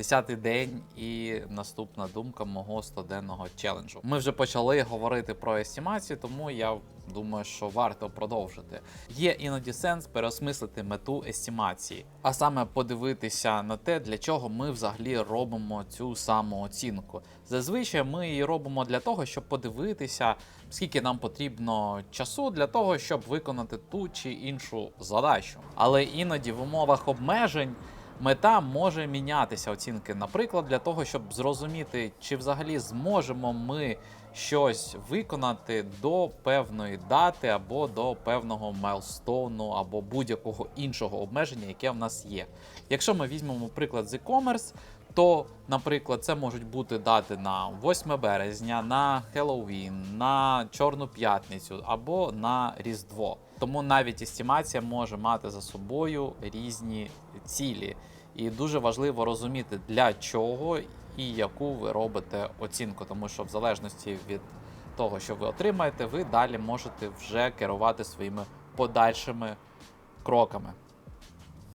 Десятий день і наступна думка мого 100-денного челенджу. Ми вже почали говорити про естімацію, тому я думаю, що варто продовжити. Є іноді сенс переосмислити мету естімації, а саме подивитися на те, для чого ми взагалі робимо цю самооцінку. Зазвичай ми її робимо для того, щоб подивитися, скільки нам потрібно часу для того, щоб виконати ту чи іншу задачу. Але іноді в умовах обмежень. Мета може мінятися оцінки, наприклад, для того, щоб зрозуміти, чи взагалі зможемо ми щось виконати до певної дати або до певного майлстоуну, або будь-якого іншого обмеження, яке в нас є. Якщо ми візьмемо приклад з e-commerce, то, наприклад, це можуть бути дати на 8 березня, на Хеллоуін, на Чорну п'ятницю або на Різдво. Тому навіть естімація може мати за собою різні цілі. І дуже важливо розуміти, для чого і яку ви робите оцінку, тому що в залежності від того, що ви отримаєте, ви далі можете вже керувати своїми подальшими кроками.